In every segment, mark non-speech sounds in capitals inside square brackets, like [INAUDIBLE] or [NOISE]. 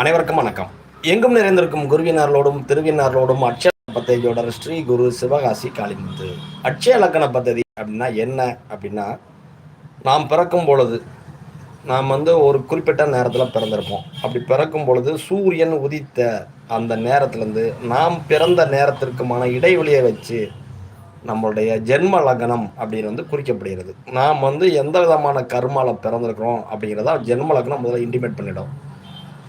அனைவருக்கும் வணக்கம். எங்கும் நிறைந்திருக்கும் குருவினார்களோடும் திருவினார்களோடும் அட்சய பத்ததியோட ஸ்ரீ குரு சிவகாசி காளிமுத்து அட்சய இலக்கண பத்ததி அப்படின்னா என்ன அப்படின்னா நாம் பிறக்கும் பொழுது நாம் வந்து ஒரு குறிப்பிட்ட நேரத்தில் பிறந்திருப்போம். அப்படி பிறக்கும் பொழுது சூரியன் உதித்த அந்த நேரத்திலேருந்து நாம் பிறந்த நேரத்திற்குமான இடைவெளியை வச்சு நம்மளுடைய ஜென்ம லக்னம் அப்படின்னு வந்து குறிக்கப்படுகிறது. நாம் வந்து எந்த விதமான கர்மாவில் பிறந்திருக்கிறோம் அப்படிங்கிறத ஜென்ம லக்னம் முதல்ல இன்டிமேட் பண்ணிடும்.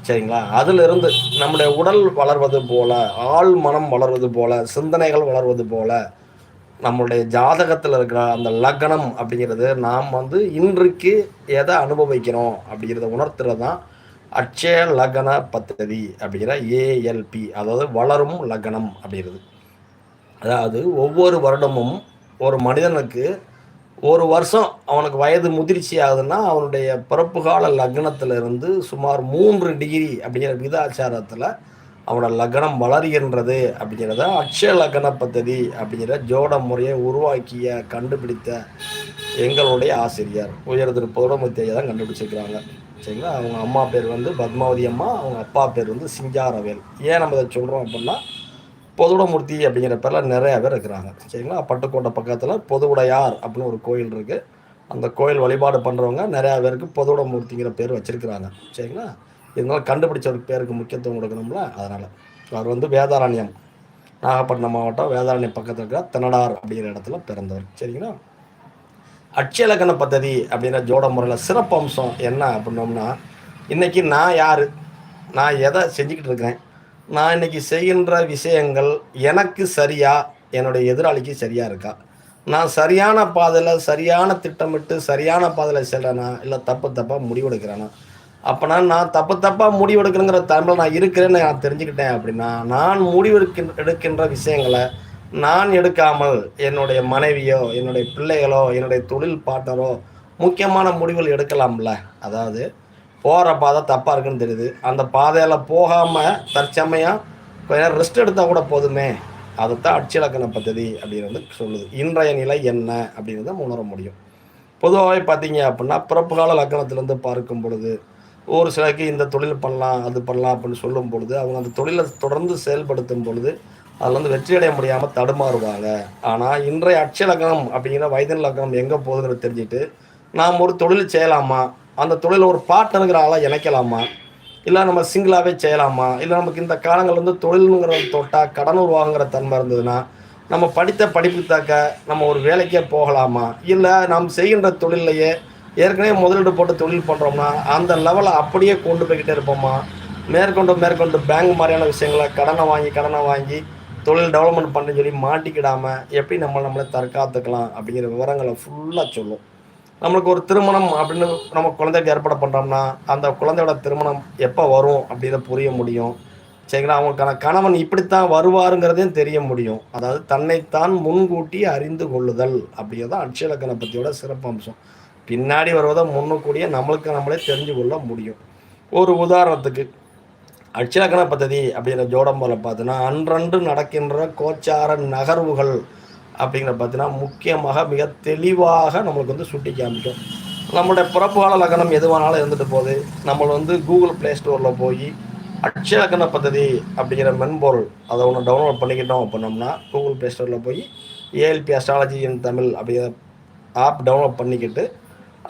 சரிங்களா? அதிலிருந்து நம்முடைய உடல் வளர்வது போல ஆள் மனம் வளர்வது போல சிந்தனைகள் வளர்வது போல நம்மளுடைய ஜாதகத்தில் இருக்கிற அந்த லக்னம் அப்படிங்கிறது நாம் வந்து இன்றைக்கு எதை அனுபவிக்கிறோம் அப்படிங்கிறத உணர்த்துறது தான் அட்சய லக்ன பத்ததி அப்படிங்கிற ஏஎல்பி அதாவது வளரும் லக்னம் அப்படிங்கிறது. அதாவது ஒவ்வொரு வருடமும் ஒரு மனிதனுக்கு ஒரு வருஷம் அவனுக்கு வயது முதிர்ச்சி ஆகுதுன்னா அவனுடைய பிறப்பு கால லக்னத்துல இருந்து சுமார் மூன்று டிகிரி அப்படிங்கிற விதாச்சாரத்தில் அவனோட லக்னம் வளர்கின்றது அப்படிங்கிறத அக்ஷய லக்ன பദ്ധதி அப்படிங்கிற ஜோட முறையை உருவாக்கிய கண்டுபிடித்த எங்களுடைய ஆசிரியர். உயர் திரு தான் கண்டுபிடிச்சிருக்கிறாங்க. சரிங்களா? அவங்க அம்மா பேர் வந்து பத்மாவதி அம்மா அவங்க அப்பா பேர் வந்து சிங்காரவேல். ஏன் நம்ம இதை சொல்கிறோம் அப்படின்னா பொதுவுடமூர்த்தி அப்படிங்கிற பேரில் நிறைய பேர் இருக்கிறாங்க. சரிங்களா? பட்டுக்கோட்டை பக்கத்தில் பொதுவுடையார் அப்படின்னு ஒரு கோயில் இருக்குது அந்த கோயில் வழிபாடு பண்ணுறவங்க நிறையா பேருக்கு பொதுவுடமூர்த்திங்கிற பேர் வச்சுருக்கிறாங்க. சரிங்களா? இருந்தாலும் கண்டுபிடிச்ச ஒரு பேருக்கு முக்கியத்துவம் கொடுக்கணும்ல? அதனால். அவர் வந்து வேதாரண்யம். நாகப்பட்டினம் மாவட்டம் வேதாரண்யம் பக்கத்தில் இருக்கிற தென்னடார் அப்படிங்கிற இடத்துல பிறந்தவர். சரிங்களா? அட்சயலக்கண பദ്ധதி அப்படிங்கிற ஜோட முறையில் சிறப்பு அம்சம் என்ன அப்படின்னோம்னா இன்றைக்கி நான் யார்? நான் எதை செஞ்சுக்கிட்டு இருக்கிறேன்? நான் இன்னைக்கு செய்கின்ற விஷயங்கள் எனக்கு சரியா என்னுடைய எதிராளிக்கு சரியா இருக்கா? நான் சரியான பாதையில் சரியான திட்டமிட்டு சரியான பாதையில் செல்றேனா? இல்லை தப்பு தப்பாக முடிவெடுக்கிறேனா அப்போனா நான் தப்பு தப்பாக முடிவெடுக்கிறேங்கிற தலைமையில் நான் இருக்கிறேன்னு நான் தெரிஞ்சுக்கிட்டேன் அப்படின்னா நான் முடிவெடுக்க எடுக்கின்ற விஷயங்களை நான் எடுக்காமல் என்னுடைய மனைவியோ என்னுடைய பிள்ளைகளோ என்னுடைய தொழில் பாட்டரோ முக்கியமான முடிவுகள் எடுக்கலாம்ல? அதாவது போகிற பாதை தப்பாக இருக்குன்னு தெரியுது. அந்த பாதையில் போகாமல் தற்சமயம் கொஞ்ச நேரம் ரெஸ்ட் எடுத்தால் கூட போதுமே. அதைத்தான் அட்சிலக்கண பദ്ധதி அப்படின்னு வந்து சொல்லுது. இன்றைய நிலை என்ன அப்படின்றத உணர முடியும். பொதுவாகவே பார்த்தீங்க அப்படின்னா பிறப்பு கால லக்கணத்திலேருந்து பார்க்கும் பொழுது ஒரு சிலருக்கு இந்த தொழில் பண்ணலாம் அது பண்ணலாம் அப்படின்னு சொல்லும் பொழுது அவங்க அந்த தொழிலை தொடர்ந்து செயல்படுத்தும் பொழுது அதில் வந்து வெற்றி அடைய முடியாமல் தடுமாறுவாங்க. ஆனால் இன்றைய அட்சய அப்படிங்கிற வயதின் லக்கணம் எங்கே போகுதுன்னு தெரிஞ்சுட்டு நாம் ஒரு தொழில் செய்யலாமா? அந்த தொழிலை ஒரு பார்ட்னருங்கிற ஆளாக இணைக்கலாமா? இல்லை நம்ம சிங்கிளாகவே செய்யலாமா? இல்லை நமக்கு இந்த காலங்கள் வந்து தொழிலுங்கிற தொட்டால் கடன் உருவாகுங்கிற தன்மை இருந்ததுன்னா நம்ம படித்த படிப்பு தாக்க நம்ம ஒரு வேலைக்கே போகலாமா? இல்லை நாம் செய்கின்ற தொழிலையே ஏற்கனவே முதலீடு போட்டு தொழில் பண்ணுறோம்னா அந்த லெவலை அப்படியே கொண்டு போய்கிட்டே இருப்போமா? மேற்கொண்டு மேற்கொண்டு பேங்க் மாதிரியான விஷயங்களை கடனை வாங்கி கடனை வாங்கி தொழில் டெவலப்மெண்ட் பண்ணி சொல்லி மாட்டிக்கிடாமல் எப்படி நம்ம நம்மளை தற்காத்துக்கலாம் அப்படிங்கிற விவரங்களை ஃபுல்லாக சொல்லும். நம்மளுக்கு ஒரு திருமணம் அப்படின்னு நம்ம குழந்தைக்கு ஏற்பாடு பண்ணுறோம்னா அந்த குழந்தையோட திருமணம் எப்போ வரும் அப்படின்னு புரிய முடியும். சரிங்களா? அவங்களுக்கான கணவன் இப்படித்தான் வருவாருங்கிறதையும் தெரிய முடியும். அதாவது தன்னைத்தான் முன்கூட்டி அறிந்து கொள்ளுதல் அப்படிங்கிறது அட்சலக்கணை பற்றியோட சிறப்பு அம்சம். பின்னாடி வருவதை முன்னுக்கூடிய நம்மளுக்கு நம்மளே தெரிஞ்சு கொள்ள முடியும். ஒரு உதாரணத்துக்கு அட்சலக்கண பദ്ധதி அப்படிங்கிற ஜோடம்போல பார்த்தோன்னா அன்றன்று நடக்கின்ற கோச்சார நகர்வுகள் அப்படிங்கிற பார்த்தீங்கன்னா முக்கியமாக மிக தெளிவாக நம்மளுக்கு வந்து சுட்டி காமிக்கும். நம்மளுடைய பிறப்புகால லக்னம் எதுவானாலும் இருந்துட்டு போகுது. நம்ம வந்து கூகுள் ப்ளே ஸ்டோரில் போய் அட்சலக்கண பദ്ധதி அப்படிங்கிற மென்பொருள் அதை ஒன்று டவுன்லோட் பண்ணிக்கிட்டோம் அப்படின்னோம்னா கூகுள் ப்ளே ஸ்டோரில் போய் ஏஎல்பி அஸ்ட்ராலஜி இன் தமிழ் அப்படிங்கிற ஆப் டவுன்லோட் பண்ணிக்கிட்டு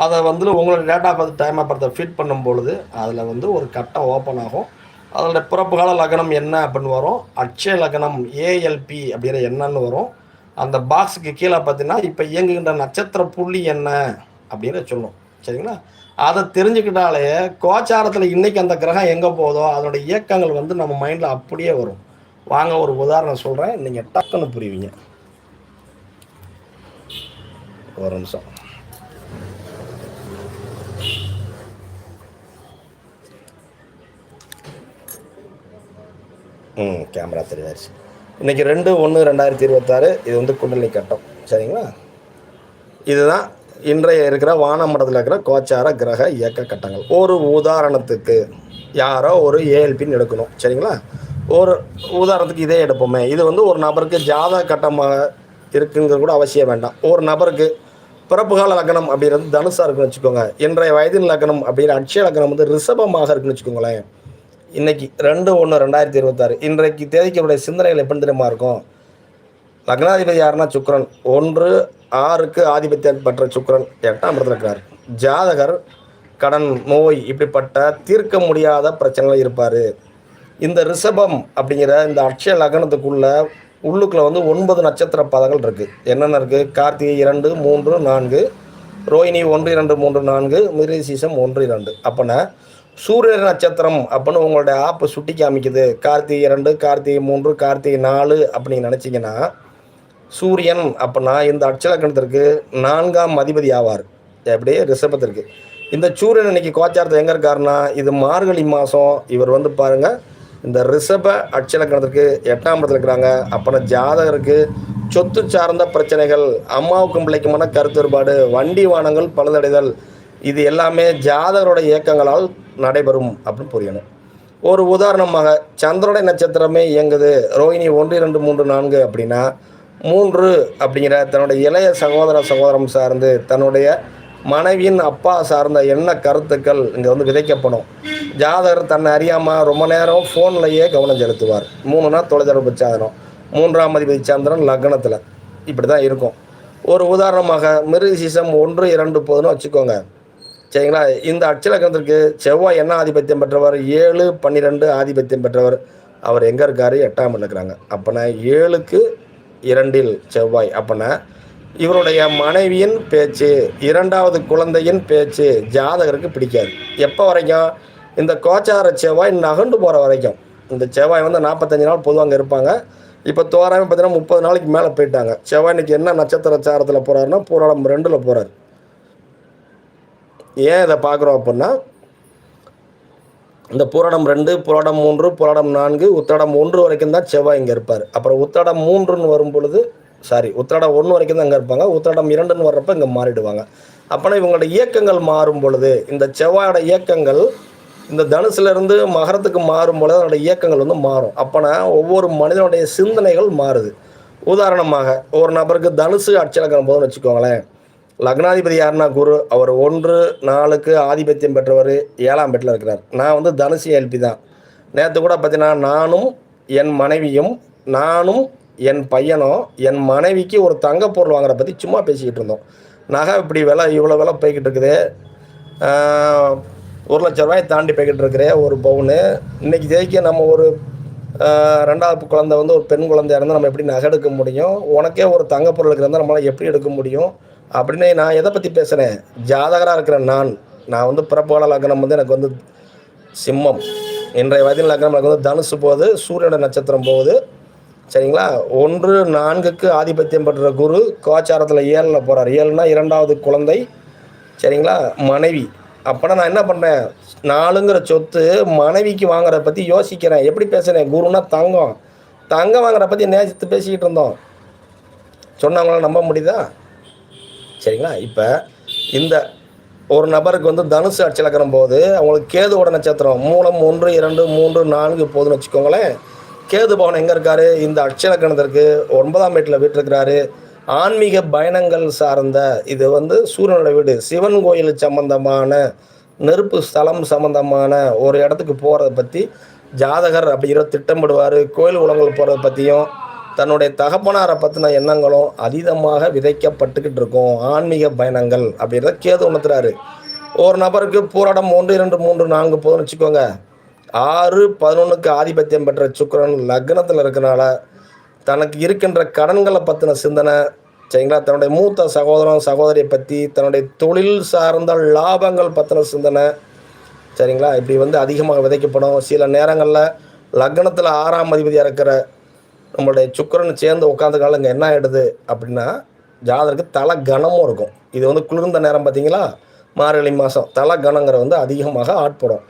அதை வந்து உங்களோட டேட்டா பார்த்து டைம் பார்த்து ஃபிட் பண்ணும் பொழுது அதில் வந்து ஒரு கட்டம் ஓப்பன் ஆகும். அதோட பிறப்புகால லக்னம் என்ன அப்படின்னு வரும். அட்சய லக்னம் ஏஎல்பி அப்படிங்கிற என்னன்னு வரும். அந்த பாக்ஸுக்கு கீழே பார்த்தீங்கன்னா இப்போ இயங்குகின்ற நட்சத்திர புள்ளி என்ன அப்படின்னு சொல்லும். சரிங்களா? அதை தெரிஞ்சுக்கிட்டாலே கோச்சாரத்தில் இன்னைக்கு அந்த கிரகம் எங்கே போதோ அதோட இயக்கங்கள் வந்து நம்ம மைண்டில் அப்படியே வரும். வாங்க ஒரு உதாரணம் சொல்கிறேன் நீங்கள் டக்குன்னு புரியுவீங்க ஒரு நிமிஷம். ம் கேமரா தெரியாச்சு இன்னைக்கு ரெண்டு ஒன்று ரெண்டாயிரத்தி இருபத்தாறு. இது வந்து குண்டலி கட்டம். சரிங்களா? இதுதான் இன்றைய இருக்கிற வானமண்டலத்தில் இருக்கிற கோச்சார கிரக இயக்க கட்டங்கள். ஒரு உதாரணத்துக்கு யாரோ ஒரு ஏஎல்பின்னு எடுக்கணும். சரிங்களா? ஒரு உதாரணத்துக்கு இதே எடுப்போமே. இது வந்து ஒரு நபருக்கு ஜாதக கட்டமாக இருக்குங்கிறது கூட அவசியம் வேண்டாம். ஒரு நபருக்கு பிறப்புகால லக்னம் அப்படிங்கிறது தனுசா இருக்குன்னு வச்சுக்கோங்க. இன்றைய வயதின் லக்னம் அப்படிங்கிற அட்சய லக்னம் வந்து ரிஷபமாக இருக்குன்னு வச்சுக்கோங்களேன். இன்னைக்கு ரெண்டு ஒன்று ரெண்டாயிரத்தி இருபத்தாறு. இன்றைக்கு தேதிக்கு சிந்தனைகள் எப்படி தெரியுமா இருக்கும்? லக்னாதிபதி யாருன்னா சுக்ரன் ஒன்று ஆறுக்கு ஆதிபத்தியம் பெற்ற சுக்ரன் எட்டாம் இடத்துல இருக்கிறார். ஜாதகர் கடன் நோய் இப்படிப்பட்ட தீர்க்க முடியாத பிரச்சனைகள் இருப்பார். இந்த ரிஷபம் அப்படிங்கிற இந்த அக்ஷய லக்னத்துக்குள்ள உள்ளுக்குள்ள வந்து ஒன்பது நட்சத்திர பதங்கள் இருக்குது என்னென்ன இருக்குது கார்த்திகை இரண்டு மூன்று நான்கு ரோஹிணி ஒன்று இரண்டு மூன்று நான்கு மிரிசீசம் ஒன்று இரண்டு. அப்போனா சூரிய நட்சத்திரம் அப்படின்னு உங்களுடைய ஆப்பை சுட்டி காமிக்குது. கார்த்திகை இரண்டு கார்த்திகை மூன்று கார்த்திகை நாலு அப்படின்னு நினச்சிங்கன்னா சூரியன் அப்படின்னா இந்த அட்சலக்கணத்திற்கு நான்காம் அதிபதி ஆவார். எப்படி ரிஷபத்திற்கு இந்த சூரியன் இன்னைக்கு கோச்சாரத்தை எங்கே இருக்காருன்னா இது மார்கழி மாதம் இவர் வந்து பாருங்க இந்த ரிஷப அட்சலக்கணத்திற்கு எட்டாம் இடத்துல இருக்கிறாங்க. அப்புறம் ஜாதகருக்கு சொத்து சார்ந்த பிரச்சனைகள் அம்மாவுக்கும் பிள்ளைக்குமான கருத்து வேறுபாடு வண்டி வானங்கள் பழுதடைதல் இது எல்லாமே ஜாதகரோட இயக்கங்களால் நடைபெறும் அப்படின்னு புரியணும். ஒரு உதாரணமாக சந்திரனுடைய நட்சத்திரமே இயங்குது. ரோஹிணி ஒன்று இரண்டு மூன்று நான்கு அப்படின்னா மூன்று அப்படிங்கிற தன்னுடைய இளைய சகோதர சகோதரம் சார்ந்து தன்னுடைய மனைவியின் அப்பா சார்ந்த என்ன கருத்துக்கள் இங்கே வந்து விதைக்கப்படும். ஜாதகர் தன்னை அறியாமல் ரொம்ப நேரம் ஃபோன்லையே கவனம் செலுத்துவார். மூணுனா தொலைதொடர்பு சாதனம். மூன்றாம் அதிபதி சந்திரன் லக்னத்தில். இப்படி தான் இருக்கும். ஒரு உதாரணமாக மிருகசீசம் ஒன்று இரண்டு போதுன்னு வச்சுக்கோங்க. சரிங்களா? இந்த அட்சலக்கணத்திற்கு செவ்வாய் என்ன ஆதிபத்தியம் பெற்றவர் ஏழு பன்னிரெண்டு ஆதிபத்தியம் பெற்றவர். அவர் எங்கே இருக்காரு? எட்டாம் இருக்கிறாங்க. அப்போனா ஏழுக்கு இரண்டில் செவ்வாய். அப்போனா இவருடைய மனைவியின் பேச்சு இரண்டாவது குழந்தையின் பேச்சு ஜாதகருக்கு பிடிக்காது. எப்போ வரைக்கும்? இந்த கோச்சார செவ்வாய் நகண்டு போகிற வரைக்கும். இந்த செவ்வாய் வந்து நாற்பத்தஞ்சு நாள் பொதுவாக அங்கே இருப்பாங்க. இப்போ தோராயம் பார்த்தீங்கன்னா முப்பது நாளைக்கு மேலே போயிட்டாங்க. செவ்வாய் இன்னைக்கு என்ன நட்சத்திர சாரத்தில் போகிறாருன்னா பூராடம் ரெண்டில் போகிறார் ஏன் இதை பார்க்குறோம் அப்படின்னா இந்த புராடம் ரெண்டு புராடம் மூன்று புராடம் நான்கு உத்தடம் ஒன்று வரைக்கும் தான் செவ்வாய் இங்கே இருப்பார். அப்புறம் உத்தடம் மூன்றுன்னு வரும் பொழுது சாரி உத்தடம் ஒன்று வரைக்கும் தான் இங்கே இருப்பாங்க. உத்தடம் இரண்டுன்னு வர்றப்ப இங்கே மாறிடுவாங்க. அப்போனா இவங்களோட இயக்கங்கள் மாறும் பொழுது இந்த செவ்வாயோட இயக்கங்கள் இந்த தனுசுலேருந்து மகரத்துக்கு மாறும் பொழுது அதோட இயக்கங்கள் வந்து மாறும். அப்போனா ஒவ்வொரு மனிதனுடைய சிந்தனைகள் மாறுது. உதாரணமாக ஒரு நபருக்கு தனுசு அட்சலக்கணம் போதுன்னு வச்சுக்கோங்களேன். லக்னாதிபதி யாருன்னா குரு அவர் ஒன்று நாளுக்கு ஆதிபத்தியம் பெற்றவர் ஏழாம் பெட்டில் இருக்கிறார். நான் வந்து தனுசு எல்பி தான். நேற்று கூட பார்த்தீங்கன்னா நானும் என் மனைவியும் நானும் என் பையனும் என் மனைவிக்கு ஒரு தங்க பொருள் வாங்குற பற்றி சும்மா பேசிக்கிட்டு இருந்தோம். நகை இப்படி விலை இவ்வளோ விலை போய்கிட்டு இருக்குது. ஒரு லட்ச ரூபாய் தாண்டி போய்கிட்டு இருக்கிற ஒரு பவுனு. இன்னைக்கு ஜெயிக்க நம்ம ஒரு ரெண்டாவது குழந்தை வந்து ஒரு பெண் குழந்தையாக இருந்தால் நம்ம எப்படி நகை எடுக்க முடியும்? உனக்கே ஒரு தங்க பொருள் இருக்கிறதா நம்மளால் எப்படி எடுக்க முடியும்? அப்படின்னு நான் எதை பற்றி பேசுகிறேன் ஜாதகராக இருக்கிற நான் நான் வந்து பிறப்பாள லக்னம் வந்து எனக்கு வந்து சிம்மம். இன்றைய வயதில் லக்னம் எனக்கு வந்து தனுசு போகுது சூரியனோட நட்சத்திரம் போகுது. சரிங்களா? ஒன்று நான்குக்கு ஆதிபத்தியம் பெற்ற குரு கோச்சாரத்தில் ஏழில் போகிறார் ஏழுனா இரண்டாவது குழந்தை. சரிங்களா? மனைவி. அப்போனா நான் என்ன பண்ணுறேன் நாலுங்கிற சொத்து மனைவிக்கு வாங்குறத பற்றி யோசிக்கிறேன். எப்படி பேசுகிறேன் குருனா தங்கம். தங்கம் வாங்குறத பற்றி நேசித்து பேசிக்கிட்டு இருந்தோம். சொன்னவங்களாம் நம்ப முடியுதா? சரிங்களா? இப்போ இந்த ஒரு நபருக்கு வந்து தனுசு அச்சலக்கரம் போது அவங்களுக்கு கேதுவோட நட்சத்திரம் மூலம் ஒன்று இரண்டு மூன்று நான்கு போதுன்னு வச்சுக்கோங்களேன். கேது பவன் எங்கே இருக்காரு? இந்த அட்சலக்கணத்திற்கு ஒன்பதாம் வீட்டில் வீட்டிருக்கிறாரு. ஆன்மீக பயணங்கள் சார்ந்த இது வந்து சூரியனோட வீடு. சிவன் கோயில் சம்பந்தமான நெருப்பு ஸ்தலம் சம்பந்தமான ஒரு இடத்துக்கு போகிறத பற்றி ஜாதகர் அப்படிங்கிற திட்டமிடுவார். கோயில் உலகங்கள் போகிறத பற்றியும் தன்னுடைய தகப்பனாரை பற்றின எண்ணங்களும் அதீதமாக விதைக்கப்பட்டுக்கிட்டு இருக்கும். ஆன்மீக பயணங்கள் அப்படின்றத கேது உணர்த்துறாரு. ஒரு நபருக்கு பூராடம் ஒன்று இரண்டு மூன்று நான்கு போதும்னு வச்சுக்கோங்க. ஆறு பதினொன்றுக்கு ஆதிபத்தியம் பெற்ற சுக்கரன் லக்னத்தில் இருக்கனால தனக்கு இருக்கின்ற கடன்களை பற்றின சிந்தனை சரிங்களா? தன்னுடைய மூத்த சகோதரன் சகோதரியை பற்றி தன்னுடைய தொழில் சார்ந்த லாபங்கள் பற்றின சிந்தனை சரிங்களா? இப்படி வந்து அதிகமாக விதைக்கப்படும். சில நேரங்களில் லக்னத்தில் ஆறாம் அதிபதியாக இருக்கிற நம்மளுடைய சுக்கரன் சேர்ந்து உட்காந்துக்கால இங்கே என்ன ஆகிடுது அப்படின்னா ஜாதகருக்கு தலை கனமும் இருக்கும். இது வந்து குளிர்ந்த நேரம் பார்த்தீங்களா? மார்கழி மாதம் தலை கனங்கிற வந்து அதிகமாக ஆட்படும்.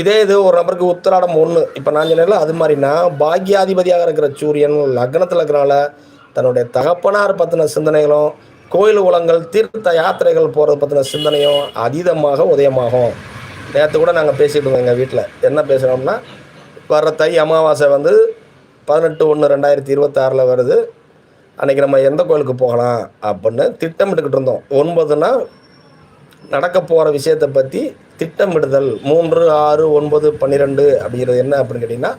இதே இது ஒரு நபருக்கு உத்திராடம் ஒன்று இப்போ நான் சொன்னேன்ல அது மாதிரின்னா பாக்யாதிபதியாக இருக்கிற சூரியன் லக்னத்தில் இருக்கிறனால தன்னுடைய தகப்பனார் பற்றின சிந்தனைகளும் கோயில் உலங்கள் தீர்த்த யாத்திரைகள் போகிறது பற்றின சிந்தனையும் அதீதமாக உதயமாகும். நேற்று கூட நாங்கள் பேசிட்டு இருந்தோம் எங்கள் வீட்டில் என்ன பேசுகிறோம்னா வர்ற தை அமாவாசை வந்து பதினெட்டு ஒன்று ரெண்டாயிரத்தி இருபத்தாறில் வருது. அன்றைக்கி நம்ம எந்த கோயிலுக்கு போகலாம் அப்படின்னு திட்டமிட்டுக்கிட்டு இருந்தோம். ஒன்பதுனா நடக்க போகிற விஷயத்தை பற்றி திட்டமிடுதல். மூன்று ஆறு ஒன்பது பன்னிரெண்டு அப்படிங்கிறது என்ன அப்படின்னு கேட்டிங்கன்னா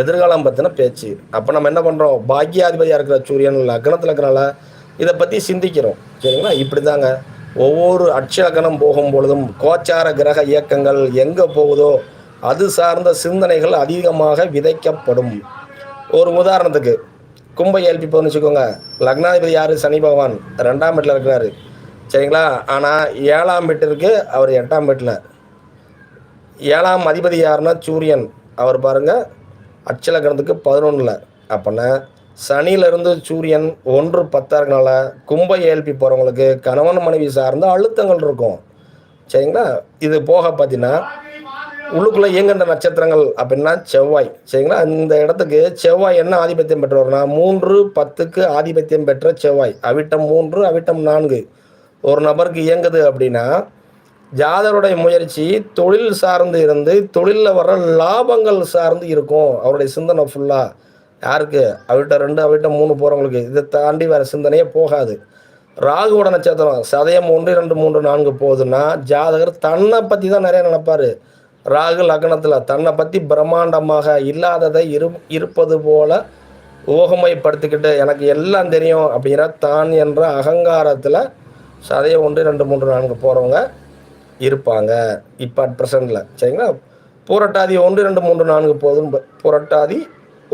எதிர்காலம் பற்றின பேச்சு. அப்போ நம்ம என்ன பண்ணுறோம் பாக்கியாதிபதியாக இருக்கிற சூரியன் லக்னத்தில் இருக்கிறனால இதை பற்றி சிந்திக்கிறோம். சரிங்களா? இப்படி தாங்க ஒவ்வொரு அட்சலக்கணம் போகும் பொழுதும் கோச்சார கிரக இயக்கங்கள் எங்கே போகுதோ அது சார்ந்த சிந்தனைகள் அதிகமாக விதைக்கப்படும். ஒரு உதாரணத்துக்கு கும்ப ஏல்பி போகணும்னு வச்சுக்கோங்க. லக்னாதிபதி யார்? சனி பகவான். ரெண்டாம் வீட்டில் இருக்கிறாரு. சரிங்களா? ஆனால் ஏழாம் வீட்டிற்கு அவர் எட்டாம் வீட்டில் ஏழாம் அதிபதி யாருன்னா? சூரியன். அவர் பாருங்கள் அச்சலக்கணத்துக்கு பதினொன்றில் அப்போனா சனியிலிருந்து சூரியன் ஒன்று பத்தாக இருக்கனால கும்ப ஏல்பி போகிறவங்களுக்கு கணவன் மனைவி சார்ந்த அழுத்தங்கள் இருக்கும். சரிங்களா? இது போக பார்த்தீங்கன்னா உள்ளுக்குள்ளே இயங்குகின்ற நட்சத்திரங்கள் அப்படின்னா செவ்வாய். சரிங்களா? இந்த இடத்துக்கு செவ்வாய் என்ன ஆதிபத்தியம் பெற்றவர்னா மூன்று பத்துக்கு ஆதிபத்தியம் பெற்ற செவ்வாய். அவிட்டம் மூன்று அவிட்டம் நான்கு. ஒரு நபருக்கு இயங்குது அப்படின்னா ஜாதகருடைய முயற்சி தொழில் சார்ந்து இருந்து தொழிலில் வர்ற லாபங்கள் சார்ந்து இருக்கும். அவருடைய சிந்தனை ஃபுல்லாக யாருக்கு? அவிட்ட ரெண்டு அவிட்ட மூணு போகிறவங்களுக்கு இதை தாண்டி வேறு சிந்தனையே போகாது. ராகுவோட நட்சத்திரம் சதயம் ஒன்று ரெண்டு மூன்று நான்கு போகுதுன்னா ஜாதகர் தன்னை பற்றி தான் நிறைய நினைப்பார். ராகு லக்னத்தில் தன்னை பற்றி பிரம்மாண்டமாக இல்லாததை இரு இருப்பது போல ஊகமைப்படுத்திக்கிட்டு எனக்கு எல்லாம் தெரியும் அப்படிங்கிற தான் என்ற அகங்காரத்தில் சதயம் ஒன்று ரெண்டு மூன்று நான்கு போகிறவங்க இருப்பாங்க. இப்போ அட் ப்ரெசண்டில் சரிங்களா? பூரட்டாதி ஒன்று ரெண்டு மூன்று நான்கு போதும். புரட்டாதி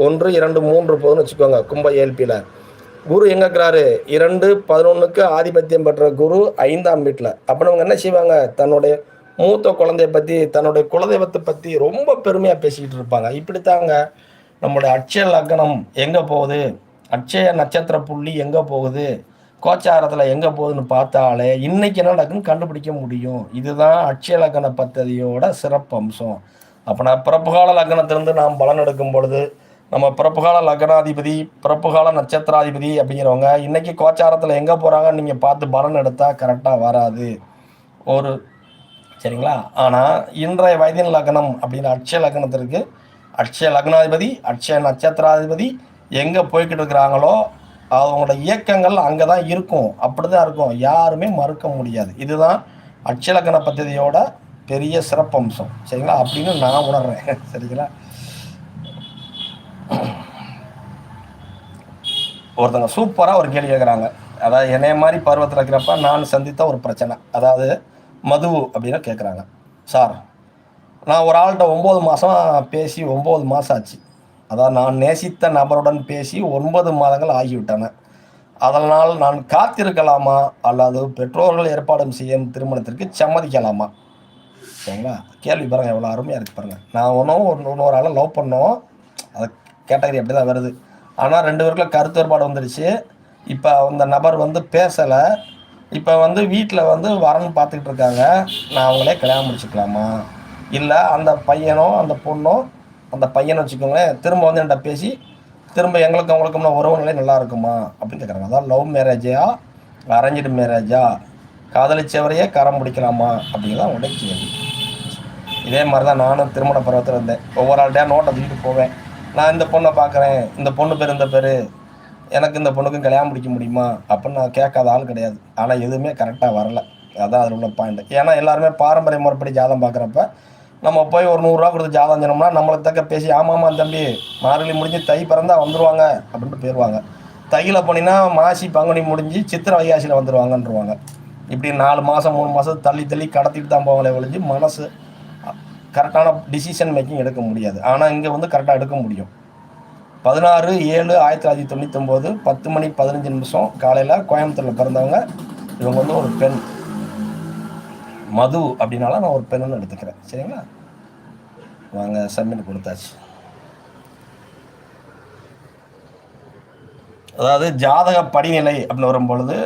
ஒன்று இரண்டு மூன்று போதும்னு வச்சுக்கோங்க கும்ப ஏல்பியில் குரு எங்கே இருக்கிறாரு? இரண்டு பதினொன்றுக்கு ஆதிபத்தியம் பெற்ற குரு ஐந்தாம் வீட்டில் அப்போ அவங்க என்ன செய்வாங்க? தன்னுடைய மூத்த குழந்தைய பற்றி தன்னுடைய குலதெய்வத்தை பற்றி ரொம்ப பெருமையாக பேசிக்கிட்டு இருப்பாங்க. இப்படித்தாங்க நம்முடைய அட்சய லக்னம் எங்கே போகுது? அட்சய நட்சத்திர புள்ளி எங்கே போகுது? கோச்சாரத்தில் எங்கே போகுதுன்னு பார்த்தாலே இன்னைக்கு என்ன நடக்குன்னு கண்டுபிடிக்க முடியும். இதுதான் அட்சய லக்ன பத்ததியோட சிறப்பு அம்சம். அப்போ நான் பிறப்புகால லக்னத்திலிருந்து நாம் பலன் எடுக்கும் பொழுது நம்ம பிறப்புகால லக்னாதிபதி பிறப்புகால நட்சத்திராதிபதி அப்படிங்கிறவங்க இன்னைக்கு கோச்சாரத்தில் எங்கே போகிறாங்கன்னு நீங்கள் பார்த்து பலன் எடுத்தால் கரெக்டாக வராது. ஒரு சரிங்களா? ஆனால் இன்றைய வயதின் லக்னம் அப்படின்னு அட்சய லக்னத்திற்கு அட்சய லக்னாதிபதி அட்சய நட்சத்திராதிபதி எங்கே போய்கிட்டு இருக்கிறாங்களோ அவங்களோட இயக்கங்கள் அங்கே தான் இருக்கும். அப்படி தான் இருக்கும். யாருமே மறுக்க முடியாது. இதுதான் அட்சலக்கண பദ്ധதியோட பெரிய சிறப்பம்சம். சரிங்களா? அப்படின்னு நான் உணர்றேன். [LAUGHS] சரிங்களா? ஒருத்தங்க சூப்பராக ஒரு கேள்வி கேட்குறாங்க அதாவது என்னைய மாதிரி பருவத்தில் இருக்கிறப்ப நான் சந்தித்த ஒரு பிரச்சனை. அதாவது மது அப்படின்னு கேட்குறாங்க சார் நான் ஒரு ஆள்கிட்ட ஒம்பது மாதம் பேசி ஒம்பது மாதம் ஆச்சு. அதாவது நான் நேசித்த நபருடன் பேசி ஒன்பது மாதங்கள் ஆகிவிட்டன. அதனால் நான் காத்திருக்கலாமா? அல்லது பெற்றோர்கள் ஏற்பாடு செய்யும் திருமணத்திற்கு சம்மதிக்கலாமா? சரிங்களா? கேள்வி பாருங்கள் எவ்வளோ அருமையாக இருக்குது பாருங்கள் நான் ஒன்றும் ஒரு இன்னொரு ஆளை லவ் பண்ணோம். அது கேட்டகரி அப்படி தான் வருது. ஆனால் ரெண்டு பேருக்குள்ள கருத்து வேறுபாடு வந்துடுச்சு இப்போ அந்த நபர் வந்து பேசலை. இப்போ வந்து வீட்டில் வந்து வரன்னு பார்த்துக்கிட்டு இருக்காங்க. நான் அவங்களே கல்யாணம் முடிச்சுக்கலாமா? இல்லை அந்த பையனோ அந்த பொண்ணோ அந்த பையனை வச்சுக்கோங்களேன் திரும்ப வந்து என்கிட்ட பேசி திரும்ப எங்களுக்கு அவங்களுக்கும்னா உறவு நிலை நல்லா இருக்குமா? அப்படின்னு கேட்குறாங்க அதான் லவ் மேரேஜா அரேஞ்சு மேரேஜா காதலிச்சவரையே கரம் பிடிக்கலாமா? அப்படிங்கிறத அவங்களுடைய கேள்வி. இதே மாதிரி தான் நானும் திருமண பருவத்தில் இருந்தேன். ஒவ்வொரு ஆள்டையாக நோட்டை தூக்கிட்டு போவேன். நான் இந்த பொண்ணை பார்க்குறேன் இந்த பொண்ணு பேர் இந்த பேர். எனக்கு இந்த பொண்ணுக்கும் கல்யாணம் முடிக்க முடியுமா? அப்படின்னு நான் கேட்காத ஆள் கிடையாது. ஆனால் எதுவுமே கரெக்டாக வரல. அதான் அதில் உள்ள பாயிண்ட் ஏன்னா எல்லாருமே பாரம்பரிய முறைப்படி ஜாதம் பார்க்குறப்ப நம்ம போய் ஒரு நூறுரூவா கொடுத்து ஜாதகம் சொன்னோம்னா நம்மளுக்கு தக்க பேசி ஆமாம்மா தம்பி மார்கழி முடிஞ்சு தை பிறந்தா வந்துடுவாங்க அப்படின்ட்டு போயிடுவாங்க தையில் போனீங்கன்னா மாசி பங்குனி முடிஞ்சு சித்திரை வைகாசியில் வந்துடுவாங்கன்றவாங்க இப்படி நாலு மாதம் மூணு மாதம் தள்ளி தள்ளி கடத்திட்டு தான் போவாங்களே ஒழிஞ்சு மனசு கரெக்டான டிசிஷன் மேக்கிங் எடுக்க முடியாது. ஆனால் இங்கே வந்து கரெக்டாக எடுக்க முடியும். பதினாறு ஏழு ஆயிரத்தி தொள்ளாயிரத்தி தொண்ணூத்தொம்போது பத்து மணி பதினஞ்சு நிமிஷம் காலையில் கோயம்புத்தூரில் பிறந்தவங்க. இவங்க வந்து ஒரு பெண். மது அப்படின்னால நான் ஒரு பெண்ணுன்னு எடுத்துக்கிறேன். சரிங்களா? வாங்க சப்மிட் கொடுத்தாச்சு. அதாவது ஜாதக படிநிலை அப்படின்னு வரும்பொழுது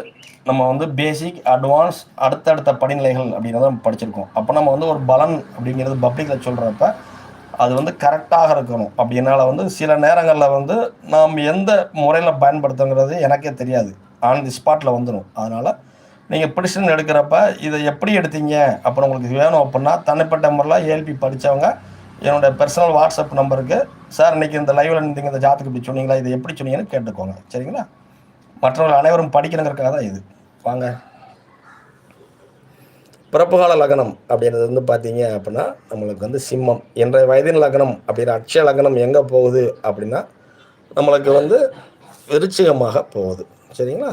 நம்ம வந்து பேசிக் அட்வான்ஸ் அடுத்தடுத்த படிநிலைகள் அப்படிங்கிறத நம்ம படிச்சிருக்கோம். அப்போ நம்ம வந்து ஒரு பலன் அப்படிங்கிறது பப்ளிக்கில் சொல்கிறப்ப அது வந்து கரெக்டாக இருக்கணும். அப்படின்னால வந்து சில நேரங்களில் வந்து நாம் எந்த முறையில் பயன்படுத்துங்கிறது எனக்கே தெரியாது. ஆன் தி ஸ்பாட்டில் வந்துடும் அதனால் நீங்கள் பிடிஷன் எடுக்கிறப்ப இதை எப்படி எடுத்தீங்க? அப்புறம் உங்களுக்கு வேணும் அப்படின்னா தனிப்பட்ட முறையில் ஏல்பி படித்தவங்க என்னோட பர்சனல் வாட்ஸ்அப் நம்பருக்கு சார் இன்றைக்கி இந்த லைவில் நீங்கள் இந்த ஜாத்துக்கு இப்படி சொன்னீங்களா? இதை எப்படி சொன்னீங்கன்னு கேட்டுக்கோங்க. சரிங்களா? மற்றவர்கள் அனைவரும் படிக்கணுங்கிறதுக்காக தான் இது. வாங்க. பிறப்புகால லக்னம் அப்படின்றது வந்து பார்த்தீங்க அப்படின்னா நம்மளுக்கு வந்து சிம்மம். இன்றைய வயதின் லக்னம் அப்படின்ற அட்சய லக்னம் எங்கே போகுது அப்படின்னா நம்மளுக்கு வந்து விருச்சிகமாக போகுது. சரிங்களா?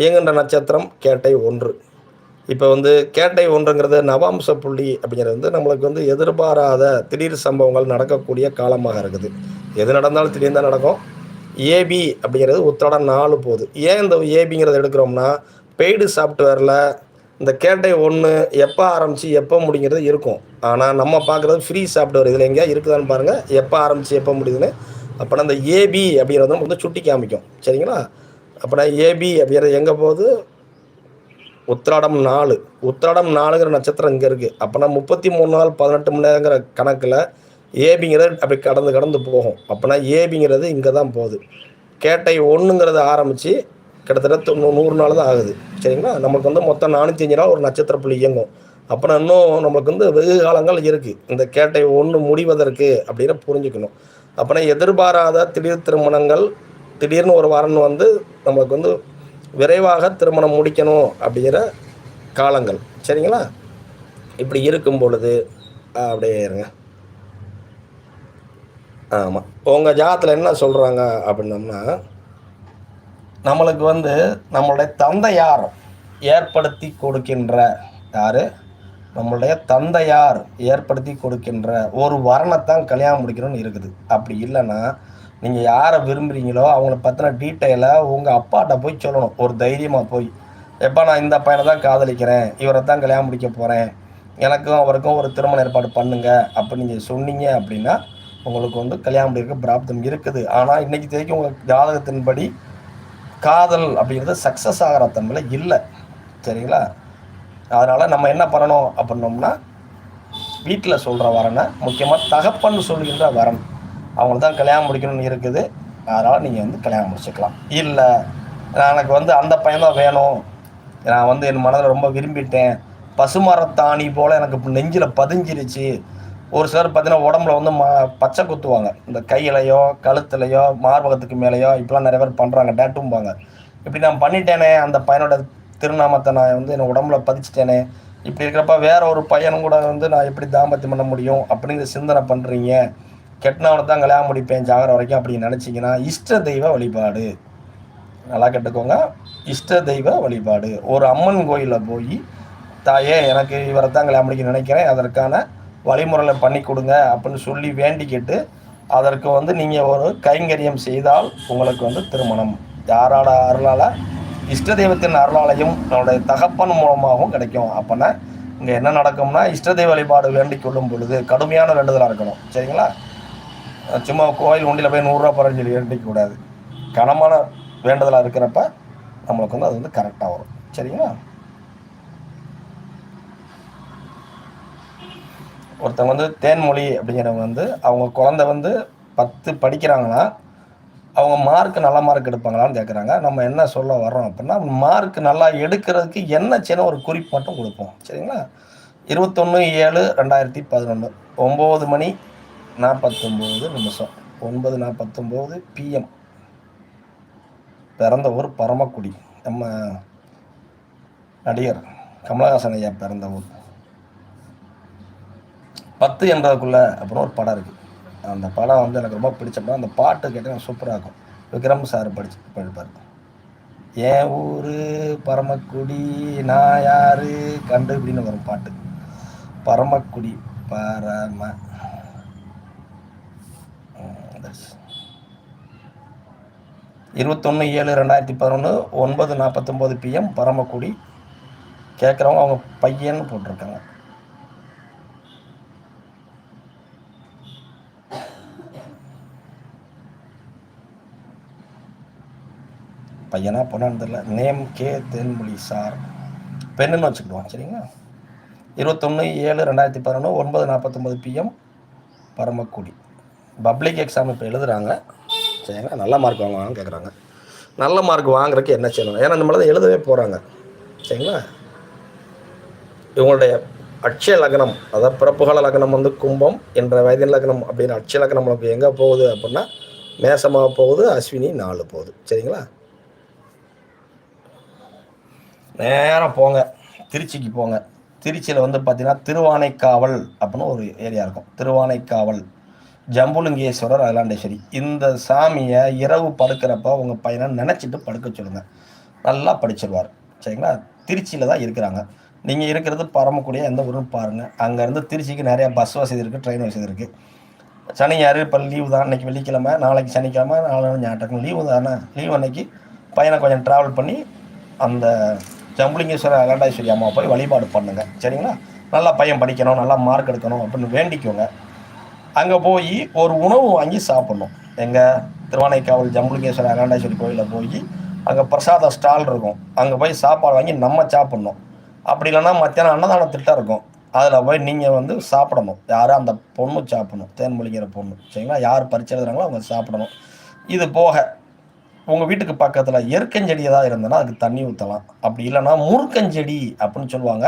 இயங்குகின்ற நட்சத்திரம் கேட்டை ஒன்று. இப்போ வந்து கேட்டை ஒன்றுங்கிறது நவாம்ச புள்ளி அப்படிங்கிறது வந்து நம்மளுக்கு வந்து எதிர்பாராத திடீர் சம்பவங்கள் நடக்கக்கூடிய காலமாக இருக்குது. எது நடந்தாலும் திடீர்னு தான் நடக்கும். ஏபி அப்படிங்கிறது உத்தரம் நாலு போகுது. ஏன் இந்த ஏபிங்கிறத எடுக்கிறோம்னா பெய்டு சாஃப்ட்வேரில் இந்த கேட்டை ஒன்று எப்போ ஆரம்பித்து எப்போ முடிங்கிறது இருக்கும். ஆனால் நம்ம பார்க்குறது ஃப்ரீ சாஃப்ட்வேர் இதில் எங்கேயா இருக்குதான்னு பாருங்கள் எப்போ ஆரம்பித்து எப்போ முடியுதுன்னு. அப்போனா இந்த ஏபி அப்படிங்கிறது வந்து சுட்டி காமிக்கும். சரிங்களா? அப்போனா ஏபி அப்படிங்கிறது எங்கே போகுது? உத்திராடம் நாலு. உத்திராடம் நாலுங்கிற நட்சத்திரம் இங்கே இருக்குது அப்போனா முப்பத்தி மூணு நாள் பதினெட்டு மணி நேரங்கிற கணக்கில் ஏபிங்கிறது அப்படி கடந்து கடந்து போகும். அப்போனா ஏபிங்கிறது இங்கே தான் போகுது. கேட்டை ஒன்றுங்கிறது ஆரம்பித்து கிட்டத்தட்ட தொண்ணூ நூறு நாள் தான் ஆகுது. சரிங்களா? நமக்கு வந்து மொத்தம் நானூற்றி அஞ்சு நாள் ஒரு நட்சத்திர புள்ளி இயங்கும். அப்புறம் இன்னும் நம்மளுக்கு வந்து வெகு காலங்கள் இருக்குது இந்த கேட்டை ஒன்று முடிவதற்கு அப்படின்னு புரிஞ்சுக்கணும். அப்புறம் எதிர்பாராத திடீர் திருமணங்கள் திடீர்னு ஒரு வரன் வந்து நம்மளுக்கு வந்து விரைவாக திருமணம் முடிக்கணும் அப்படிங்கிற காலங்கள். சரிங்களா? இப்படி இருக்கும் பொழுது அப்படியே இருங்க. ஆமாம் உங்கள் ஜாதத்தில் என்ன சொல்கிறாங்க அப்படின்னம்னா நம்மளுக்கு வந்து நம்மளுடைய தந்தையார் ஏற்படுத்தி கொடுக்கின்ற யார்? நம்மளுடைய தந்தையார் ஏற்படுத்தி கொடுக்கின்ற ஒரு வரணைத்தான் கல்யாணம் முடிக்கணும்னு இருக்குது. அப்படி இல்லைன்னா நீங்கள் யாரை விரும்புகிறீங்களோ அவங்கள பற்றின டீட்டெயிலை உங்கள் அப்பாட்ட போய் சொல்லணும். ஒரு தைரியமாக போய். எப்போ நான் இந்த பையனை தான் காதலிக்கிறேன். இவரை தான் கல்யாணம் முடிக்க போகிறேன் எனக்கும் அவருக்கும் ஒரு திருமண ஏற்பாடு பண்ணுங்க. அப்படின்னு நீங்கள் சொன்னீங்க அப்படின்னா உங்களுக்கு வந்து கல்யாணம் முடிக்க பிராப்தம் இருக்குது. ஆனால் இன்றைக்கி தேதிக்கு உங்கள் ஜாதகத்தின்படி காதல் அப்படிங்கிறது சக்ஸஸ் ஆகிற தன்மையில் இல்லை. சரிங்களா? அதனால் நம்ம என்ன பண்ணணும் அப்படின்னோம்னா வீட்டில் சொல்கிற வரனை முக்கியமாக தகப்பன் சொல்கின்ற வரன் அவங்கள தான் கல்யாணம் முடிக்கணும்னு இருக்குது. அதனால் நீங்கள் வந்து கல்யாணம் முடிச்சுக்கலாம். இல்லை எனக்கு வந்து அந்த பையன்தான் வேணும். நான் வந்து என் மனதில் ரொம்ப விரும்பிட்டேன். பசுமரத்தாணி போல் எனக்கு நெஞ்சில் பதிஞ்சிருச்சு ஒரு சிலர் பார்த்தீங்கன்னா உடம்புல வந்து மா பச்சை குத்துவாங்க. இந்த கையிலையோ கழுத்துலையோ மார்பகத்துக்கு மேலேயோ இப்படிலாம் நிறைய பேர் பண்ணுறாங்க டேட்டும்பாங்க. இப்படி நான் பண்ணிட்டேனே அந்த பையனோட திருநாமத்தை நான் வந்து என் உடம்புல பதிச்சிட்டேனே இப்படி இருக்கிறப்ப வேற ஒரு பையனும் கூட வந்து நான் எப்படி தாம்பத்தியம் பண்ண முடியும் அப்படிங்கிற சிந்தனை பண்ணுறீங்க கெட்டினவனை தான் கல்யாணம் முடிப்பேன் ஜாகிற வரைக்கும் அப்படின்னு நினச்சிங்கன்னா இஷ்ட தெய்வ வழிபாடு. நல்லா கேட்டுக்கோங்க. இஷ்ட தெய்வ வழிபாடு. ஒரு அம்மன் கோயிலில் போய் தாயே எனக்கு இவரை தான் கல்யாணம் முடிக்க நினைக்கிறேன். அதற்கான வழிமுறையில் பண்ணி கொடுங்க அப்படின்னு சொல்லி வேண்டிக்கிட்டு அதற்கு வந்து நீங்கள் ஒரு கைங்கரியம் செய்தால் உங்களுக்கு வந்து திருமணம். யாரோட அருளால்? இஷ்ட தெய்வத்தின் அருளாலையும் நம்மளுடைய தகப்பன் மூலமாகவும் கிடைக்கும். அப்போனா இங்கே என்ன நடக்கும்னா இஷ்ட தெய்வ வழிபாடு வேண்டிக் கொள்ளும் பொழுது கடுமையான வேண்டுதலாக இருக்கணும். சரிங்களா? சும்மா கோயில் உண்டியில் போய் நூறுரூவா போகிறேன்னு சொல்லி வேண்டிக்கூடாது கனமான வேண்டுதலாக இருக்கிறப்ப நம்மளுக்கு வந்து அது வந்து கரெக்டாக வரும். சரிங்களா? ஒருத்தவங்க வந்து தேன்மொழி அப்படிங்கிறவங்க வந்து அவங்க குழந்தை வந்து பத்து படிக்கிறாங்கன்னா அவங்க மார்க் நல்ல மார்க் எடுப்பாங்களான்னு கேட்குறாங்க நம்ம என்ன சொல்ல வர்றோம் அப்படின்னா மார்க் நல்லா எடுக்கிறதுக்கு என்ன சின்ன ஒரு குறிப்பு மட்டும் கொடுப்போம். சரிங்களா? இருபத்தொன்று ஏழு ரெண்டாயிரத்தி பதினொன்று ஒம்பது மணி நாற்பத்தொம்போது நிமிஷம். ஒன்பது நாற்பத்தொம்போது பிஎம் பிறந்த ஊர் பரமக்குடி. நம்ம நடிகர் கமலஹாசன் ஐயா பிறந்த ஊர். பத்து எண்பதுக்குள்ளே அப்புறம் ஒரு படம் இருக்குது அந்த படம் வந்து எனக்கு ரொம்ப பிடிச்ச படம். அந்த பாட்டு கேட்டால் எனக்கு சூப்பராக இருக்கும். விக்ரம் சார் படிச்சு படிப்பார். என் ஊர் பரமக்குடி நான் யாரு? கண்டு இப்படின்னு வரும் பாட்டு. பரமக்குடி பரம இருபத்தொன்று ஏழு ரெண்டாயிரத்தி பதினொன்று ஒன்பது நாற்பத்தொம்போது பிஎம் பரமக்குடி. கேட்குறவங்க அவங்க பையன்னு போட்டிருக்காங்க. பையனா பொண்ணான்னு தெரியல. Name K Thenmozhi sir. பெண்ணுன்னு வச்சுக்கிடுவோம் சரிங்களா? இருபத்தொன்று ஏழு ரெண்டாயிரத்தி பதினொன்று ஒன்பது நாற்பத்தொம்பது பிஎம் பரமக்குடி. பப்ளிக் எக்ஸாம் இப்போ எழுதுகிறாங்க சரிங்களா? நல்ல மார்க் வாங்குவாங்கன்னு கேட்குறாங்க நல்ல மார்க் வாங்குறதுக்கு என்ன செய்யணும்? ஏன்னா நம்மள தான் எழுதவே போகிறாங்க சரிங்களா? இவங்களுடைய அட்சய லக்னம் அதாவது பிறப்புகால லக்னம் வந்து கும்பம் என்ற வயதின் லக்னம் அப்படின்னு அட்சய லக்னம் நமக்கு எங்கே போகுது அப்படின்னா மேசமாக போகுது அஸ்வினி நாலு போகுது. சரிங்களா? நேராக போங்க. திருச்சிக்கு போங்க. திருச்சியில் வந்து பார்த்தீங்கன்னா திருவானைக்காவல் அப்படின்னு ஒரு ஏரியா இருக்கும். திருவானைக்காவல் ஜம்புலிங்கேஸ்வரர் அகிலாண்டேஸ்வரி. இந்த சாமியை இரவு படுக்கிறப்ப உங்கள் பையனை நினச்சிட்டு படுக்க சொல்லுங்கள் நல்லா படிச்சிருவார். சரிங்களா? திருச்சியில் தான் இருக்கிறாங்க. நீங்கள் இருக்கிறது பரமக்குடியாக எந்த ஊருன்னு பாருங்கள் அங்கேருந்து திருச்சிக்கு நிறையா பஸ் வசதி இருக்குது ட்ரெயின் வசதி இருக்குது சனி ஞாயிறு இப்போ லீவு தான். இன்றைக்கி வெள்ளிக்கிழமை நாளைக்கு சனிக்கிழமை நாலு ஞாயிற்றுக்கும் லீவு தானே. லீவ் அன்னைக்கு பையனை கொஞ்சம் ட்ராவல் பண்ணி அந்த ஜம்புலிங்கேஸ்வரர் அகண்டாஸ்வரி அம்மா போய் வழிபாடு பண்ணுங்கள் சரிங்களா? நல்லா பையன் படிக்கணும் நல்லா மார்க் எடுக்கணும் அப்படின்னு வேண்டிக்கோங்க. அங்கே போய் ஒரு உணவு வாங்கி சாப்பிட்ணும். எங்கள் திருவானைக்காவல் ஜம்புலிங்கேஸ்வரர் அகண்டாஸ்வரி கோயிலில் போய் அங்கே பிரசாத ஸ்டால் இருக்கும். அங்கே போய் சாப்பாடு வாங்கி நம்ம சாப்பிட்ணும். அப்படி இல்லைன்னா மத்தியானம் அன்னதான திட்டம் இருக்கும். அதில் போய் நீங்கள் வந்து சாப்பிடணும். யாரும் அந்த பொண்ணு சாப்பிடணும். தேன்மொழிங்கிற பொண்ணு. சரிங்களா? யார் பறிச்சு எழுதுறாங்களோ அவங்க சாப்பிடணும். இது போக உங்கள் வீட்டுக்கு பக்கத்தில் எருக்கஞ்செடி ஏதாவது இருந்ததுன்னா அதுக்கு தண்ணி ஊற்றலாம் அப்படி இல்லைன்னா முறுக்கஞ்செடி அப்படின்னு சொல்லுவாங்க.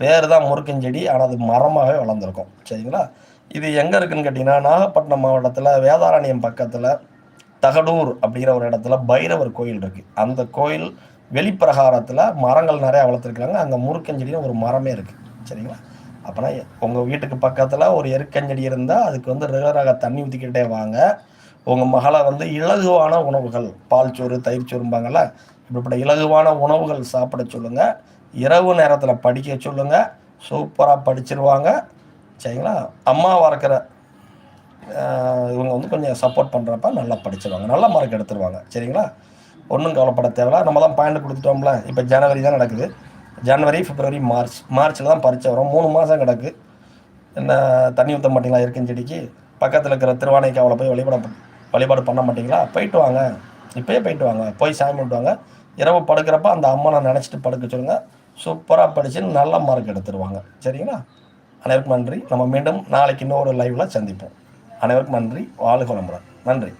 பேர் தான் முறுக்கஞ்செடி ஆனால் அது மரமாகவே வளர்ந்துருக்கும். சரிங்களா? இது எங்கே இருக்குன்னு கேட்டிங்கன்னா நாகப்பட்டினம் மாவட்டத்தில் வேதாரண்யம் பக்கத்தில் தகடூர் அப்படிங்கிற ஒரு இடத்துல பைரவர் கோயில் இருக்குது அந்த கோயில் வெளிப்பிரகாரத்தில் மரங்கள் நிறையா வளர்த்துருக்காங்க அங்கே முறுக்கஞ்செடின்னு ஒரு மரமே இருக்குது சரிங்களா? அப்போனா உங்கள் வீட்டுக்கு பக்கத்தில் ஒரு எருக்கஞ்செடி இருந்தால் அதுக்கு வந்து ரெகுலராக தண்ணி ஊற்றிக்கிட்டே வாங்க. உங்கள் மகளை வந்து இலகுவான உணவுகள் பால் சோறு தயிர் சோறும்பாங்கள்ல இப்படிப்பட்ட இலகுவான உணவுகள் சாப்பிட சொல்லுங்கள் இரவு நேரத்தில் படிக்க சொல்லுங்கள் சூப்பராக படிச்சிருவாங்க. சரிங்களா? அம்மாவாக இருக்கிற இவங்க வந்து கொஞ்சம் சப்போர்ட் பண்ணுறப்ப நல்லா படிச்சிருவாங்க. நல்ல மார்க் எடுத்துருவாங்க. சரிங்களா? ஒன்றும் கவலைப்பட தேவையில்ல. நம்ம தான் பாயிண்ட் கொடுத்துட்டோம்ல. இப்போ ஜனவரி தான் நடக்குது. ஜனவரி பிப்ரவரி மார்ச் மார்ச்சில் தான் பரீட்சை வரும். மூணு மாதம் கிடக்கு. என்ன தண்ணி ஊற்ற மாட்டீங்களா? இருக்குன்னு செடிக்கு பக்கத்தில் இருக்கிற திருவானைக்காவலை போய் வழிபட வழிபாடு பண்ண மாட்டீங்களா? போயிட்டு வாங்க. இப்போயே போயிட்டு வாங்க. போய் சாமி கும்பிட்டு வாங்க இரவு படுக்கிறப்ப அந்த அம்மனை நினச்சிட்டு படுக்க சொல்லுங்க. சூப்பராக படித்து நல்ல மார்க் எடுத்துருவாங்க. சரிங்களா? அனைவருக்கும் நன்றி. நம்ம மீண்டும் நாளைக்கு இன்னொரு லைவில் சந்திப்போம். அனைவருக்கும் நன்றி. வாழ்க வளமுடன். நன்றி.